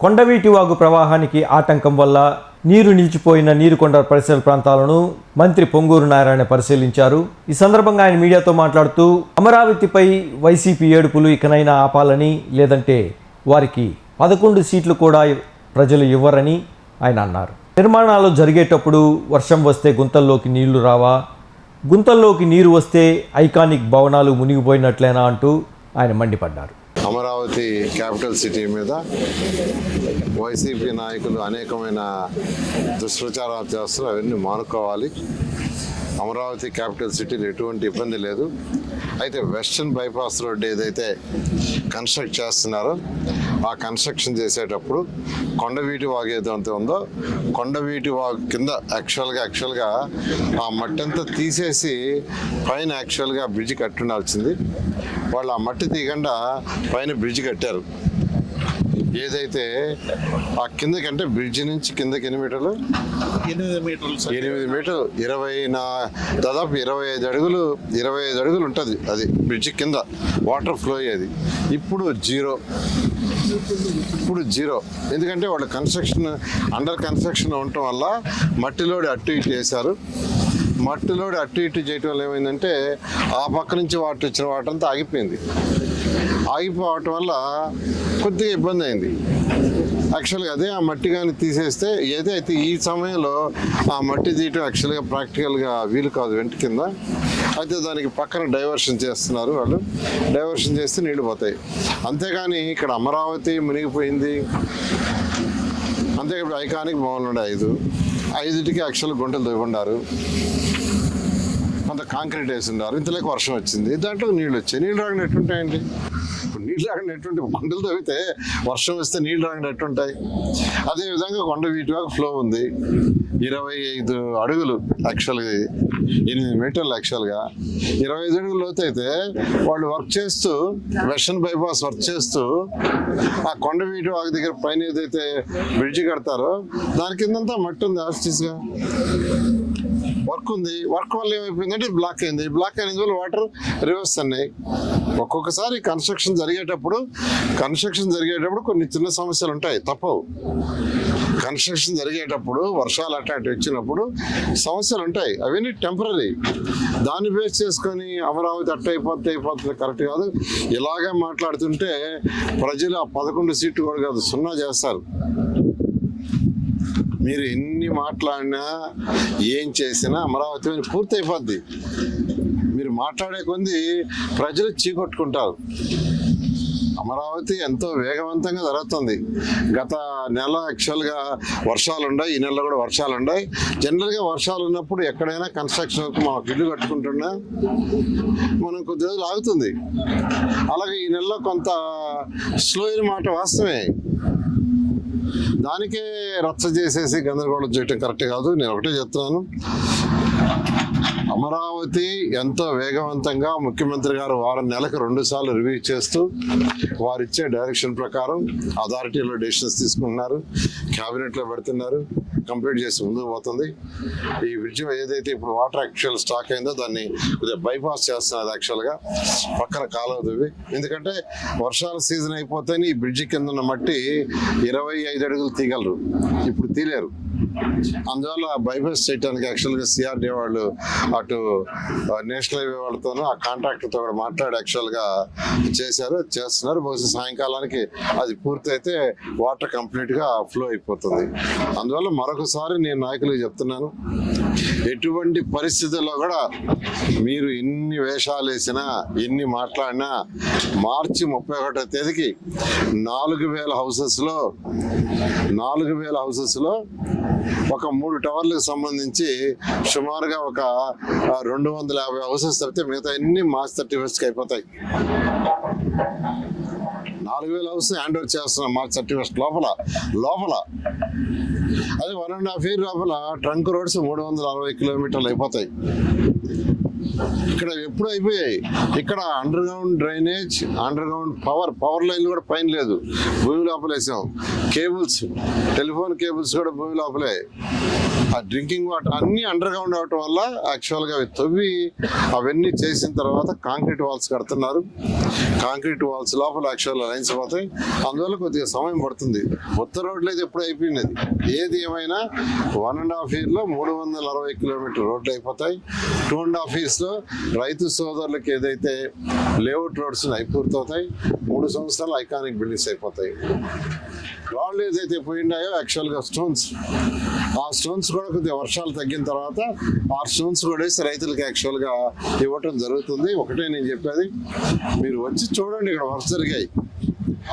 కొండవీటి వాగు ప్రవాహానికి ఆటంకం వల్ల నీరు నిలిచిపోయిన నీరుకొండ పరిసర ప్రాంతాలను మంత్రి పొంగూరు నారాయణ పరిశీలించారు. ఈ సందర్భంగా ఆయన మీడియాతో మాట్లాడుతూ అమరావతిపై వైసీపీ ఏడుపులు ఇకనైనా ఆపాలని లేదంటే వారికి పదకొండు సీట్లు కూడా ప్రజలు ఇవ్వరని ఆయన అన్నారు. నిర్మాణాలు జరిగేటప్పుడు వర్షం వస్తే గుంతల్లోకి నీళ్ళు రావా? గుంతల్లోకి నీరు వస్తే ఐకానిక్ భవనాలు మునిగిపోయినట్లేనా అంటూ ఆయన మండిపడ్డారు. అమరావతి క్యాపిటల్ సిటీ మీద వైసీపీ నాయకులు అనేకమైన దుష్ప్రచారాలు చేస్తారు అవన్నీ మానుకోవాలి. అమరావతి క్యాపిటల్ సిటీలో ఎటువంటి ఇబ్బంది లేదు. అయితే వెస్టర్న్ బైపాస్ రోడ్ ఏదైతే కన్స్ట్రక్ట్ చేస్తున్నారో ఆ కన్స్ట్రక్షన్ చేసేటప్పుడు కొండవీటి వాగు ఏదైతే ఉందో కొండవీటి వాగు కింద యాక్చువల్గా యాక్చువల్గా ఆ మట్టి అంతా తీసేసి పైన యాక్చువల్గా బ్రిడ్జ్ కట్టుండాల్సింది వాళ్ళు ఆ మట్టి తీయకుండా పైన బ్రిడ్జ్ కట్టారు. ఏదైతే ఆ కిందకంటే బ్రిడ్జ్ నుంచి కిందకి ఎన్ని మీటర్లు? ఎనిమిది మీటర్లు ఎనిమిది మీటర్లు. ఇరవై నా దాదాపు ఇరవై ఐదు అడుగులు ఇరవై ఐదు అడుగులు ఉంటుంది అది బ్రిడ్జ్ కింద. వాటర్ ఫ్లో అయ్యేది. ఇప్పుడు జీరో. ఇప్పుడు జీరో. ఎందుకంటే వాళ్ళు కన్స్ట్రక్షన్ అండర్ కన్స్ట్రక్షన్ ఉండటం వల్ల మట్టిలోడి అట్టు ఇటు వేశారు. మట్టిలోడి అట్టు ఇటు చేయటం వల్ల ఏమైందంటే ఆ పక్క నుంచి వాటర్ వచ్చిన వాటర్ అంతా ఆగిపోయింది. ఆగిపోవటం వల్ల కొద్దిగా ఇబ్బంది అయింది. యాక్చువల్గా అదే ఆ మట్టి కానీ తీసేస్తే ఏదైతే ఈ సమయంలో ఆ మట్టి తీయటం యాక్చువల్గా ప్రాక్టికల్గా వీలు కాదు వెంట కింద. అయితే దానికి పక్కన డైవర్షన్ చేస్తున్నారు వాళ్ళు. డైవర్షన్ చేస్తే నీళ్ళు పోతాయి. అంతేగాని ఇక్కడ అమరావతి మునిగిపోయింది. అంతే ఇప్పుడు ఐకానిక్ భవన్లు ఉండే ఐదు. ఐదుటికి యాక్చువల్ గుంటలు తవ్వుకున్నారు కొంత కాంక్రీట్ వేసి ఇంతలోకి వర్షం వచ్చింది. దాంట్లో నీళ్ళు వచ్చాయి. నీళ్ళు రాకుండా ఎట్టుంటాయండి ఇప్పుడు నీళ్ళు రాకుండా ఎట్టుంటే కొండలు తవ్వితే వర్షం వస్తే నీళ్ళు రాకుండా ఎట్టుంటాయి అదేవిధంగా కొండ వీటి ఫ్లో ఉంది. ఇరవై ఐదు అడుగులు యాక్చువల్గా ఎనిమిది మీటర్లు యాక్చువల్గా ఇరవై ఐదు అడుగులు లోతైతే అయితే వాళ్ళు వర్క్ చేస్తూ వెషన్ బైపాస్ వర్క్ చేస్తూ ఆ కొండ వీటి వాకి దగ్గర పైన ఏదైతే బ్రిడ్జ్ కడతారో దాని కిందంతా మట్టి ఉంది ఆర్టిస్ట్గా వర్క్ ఉంది. వర్క్ వల్ల ఏమైపోయిందంటే బ్లాక్ అయింది. బ్లాక్ అయిన వల్ల వాటర్ రివర్స్ అన్నాయి. ఒక్కొక్కసారి కన్స్ట్రక్షన్ జరిగేటప్పుడు కన్స్ట్రక్షన్ జరిగేటప్పుడు కొన్ని చిన్న సమస్యలు ఉంటాయి. తప్పవు. కన్స్ట్రక్షన్ జరిగేటప్పుడు వర్షాలు అటాటి వచ్చినప్పుడు సమస్యలు ఉంటాయి. అవన్నీ టెంపరీ దాన్ని బేస్ చేసుకొని అమరావతి అట్ట అయిపోతే అయిపోతుంది. కరెక్ట్ కాదు. ఇలాగే మాట్లాడుతుంటే ప్రజలు ఆ పదకొండు సీట్లు కూడా కాదు సున్నా చేస్తారు. మీరు ఎన్ని మాట్లాడినా ఏం చేసినా అమరావతి పూర్తయిపోద్ది. మీరు మాట్లాడే కొంది ప్రజలు చీకొట్టుకుంటారు. అమరావతి ఎంతో వేగవంతంగా జరుగుతుంది. గత నెల యాక్చువల్గా వర్షాలు ఉన్నాయి ఈ నెలలో కూడా వర్షాలు ఉన్నాయి జనరల్గా వర్షాలు ఉన్నప్పుడు ఎక్కడైనా కన్స్ట్రక్షన్ వర్క్ మనం ఇల్లు కట్టుకుంటున్నా మనం కొద్ది రోజులు ఆగుతుంది. అలాగే ఈ నెలలో కొంత స్లో అయిన మాట వాస్తవమే. దానికే రచ్చ చేసేసి గందరగోళం చేయటం కరెక్ట్ కాదు. నేను ఒకటే చెప్తున్నాను. అమరావతి ఎంతో వేగవంతంగా ముఖ్యమంత్రి గారు వారం నెలకు రెండు సార్లు రివ్యూ చేస్తూ వారిచ్చే డైరెక్షన్ ప్రకారం అథారిటీలో డెసిషన్స్ తీసుకుంటున్నారు. క్యాబినెట్లో పెడుతున్నారు. కంప్లీట్ చేసి ముందుకు పోతుంది. ఈ బ్రిడ్జ్ ఏదైతే ఇప్పుడు వాటర్ యాక్చువల్ స్టాక్ అయిందో దాన్ని కొద్దిగా బైపాస్ చేస్తున్నారు యాక్చువల్గా పక్కన కాలువ దువ్వి. ఎందుకంటే వర్షాల సీజన్ అయిపోతేనే ఈ బ్రిడ్జి కింద ఉన్న మట్టి ఇరవై ఐదు అడుగులు తీగలరు ఇప్పుడు తీలేరు అందువల్ల బైపాస్ చేయడానికి యాక్చువల్గా సిఆర్డీ వాళ్ళు అటు నేషనల్ హైవే వాళ్ళతోనూ ఆ కాంట్రాక్టర్తో కూడా మాట్లాడి యాక్చువల్గా చేశారు చేస్తున్నారు. బహుశా సాయంకాలానికి అది పూర్తయితే వాటర్ కంప్లీట్గా ఫ్లో అయిపోతుంది. అందువల్ల మరొకసారి నేను నాయకులకు చెప్తున్నాను ఎటువంటి పరిస్థితుల్లో కూడా మీరు ఎన్ని వేషాలు వేసినా ఎన్ని మాట్లాడినా మార్చి ముప్పై ఒకటో తేదీకి నాలుగు వేల హౌసెస్లో నాలుగు వేల హౌసెస్లో ఒక మూడు టవర్లకు సంబంధించి సుమారుగా ఒక రెండు వందల యాభై హౌసెస్ తప్పితే మిగతా అన్ని మార్చ్ థర్టీ ఫస్ట్కి అయిపోతాయి? నాలుగు వేల హౌస్ హ్యాండ్ ఓవర్ చేస్తున్నాం. మార్చ్ థర్టీ ఫస్ట్ లోపల. లోపల. అదే వన్ అండ్ హాఫ్ ఇయర్ లోపల ట్రంక్ రోడ్స్ మూడు వందల అరవై కిలోమీటర్లు అయిపోతాయి. ఇక్కడ ఎప్పుడు అయిపోయాయి. ఇక్కడ underground drainage underground power power line కూడా పైన లేదు. భూమి లోపలేసాం కేబుల్స్ టెలిఫోన్ కేబుల్స్ కూడా భూమి లోపలే. ఆ డ్రింకింగ్ వాటర్ అన్ని అండర్ గ్రౌండ్ అవటం వల్ల యాక్చువల్గా అవి తవ్వి అవన్నీ చేసిన తర్వాత కాంక్రీట్ వాల్స్ కడుతున్నారు. కాంక్రీట్ వాల్స్ లోపల యాక్చువల్ లైన్స్ పోతాయి. అందువల్ల కొద్దిగా సమయం పడుతుంది. ఉత్తర రోడ్లు అయితే ఎప్పుడు అయిపోయినది ఏది ఏమైనా వన్ అండ్ హాఫ్ ఇయర్లో మూడు వందల అరవై కిలోమీటర్ రోడ్లు అయిపోతాయి. టూ అండ్ హాఫ్ లో రైతు సోదరులకు ఏదైతే లేఅవుట్ రోడ్స్ అవి పూర్తవుతాయి మూడు సంవత్సరాలు ఐకానిక్ బిల్డింగ్స్ అయిపోతాయి. రాళ్ళు ఏదైతే పోయినాయో యాక్చువల్గా స్టోన్స్ ఆ స్టోన్స్ కూడా కొద్దిగా వర్షాలు తగ్గిన తర్వాత ఆ స్టోన్స్ కూడా వేసి రైతులకు యాక్చువల్గా ఇవ్వటం జరుగుతుంది. ఒకటే నేను చెప్పేది మీరు వచ్చి చూడండి ఇక్కడ వర్క్ జరిగాయి.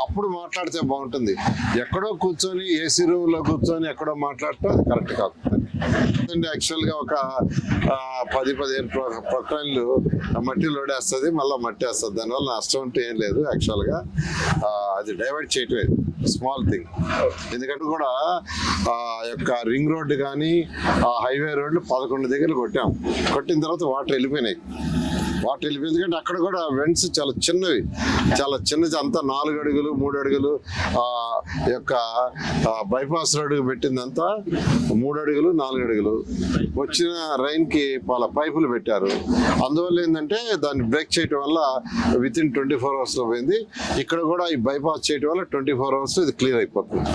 అప్పుడు మాట్లాడితే బాగుంటుంది. ఎక్కడో కూర్చొని ఏసీ రూమ్లో కూర్చొని ఎక్కడో మాట్లాడటం అది కరెక్ట్ కాదు. యాక్చువల్గా ఒక పది పదిహేను ప్రొ- ప్రొక్లైన్లు మట్టి లోడేస్తుంది మళ్ళీ మట్టి వేస్తుంది. దానివల్ల నష్టం అంటే ఏం లేదు యాక్చువల్గా అది డైవర్ట్ చేయటమే స్మాల్ థింగ్ ఎందుకంటే కూడా ఆ యొక్క రింగ్ రోడ్డు కానీ ఆ హైవే రోడ్లు పదకొండు దగ్గర కొట్టాం. కొట్టిన తర్వాత వాటర్ వెళ్ళిపోయినాయి. వాటర్ వెళ్ళిపోయింది ఎందుకంటే అక్కడ కూడా వెంట్స్ చాలా చిన్నవి. చాలా చిన్నది. అంతా నాలుగు అడుగులు మూడు అడుగులు ఆ యొక్క బైపాస్ రోడ్డు పెట్టిందంతా మూడు అడుగులు నాలుగు అడుగులు. వచ్చిన రైన్కి వాళ్ళ పైపులు పెట్టారు. అందువల్ల ఏంటంటే దాన్ని బ్రేక్ చేయటం వల్ల విత్ ఇన్ ట్వంటీ ఫోర్ అవర్స్లో పోయింది. ఇక్కడ కూడా ఈ బైపాస్ చేయటం వల్ల ట్వంటీ ఫోర్ అవర్స్ ఇది క్లియర్ అయిపోతుంది.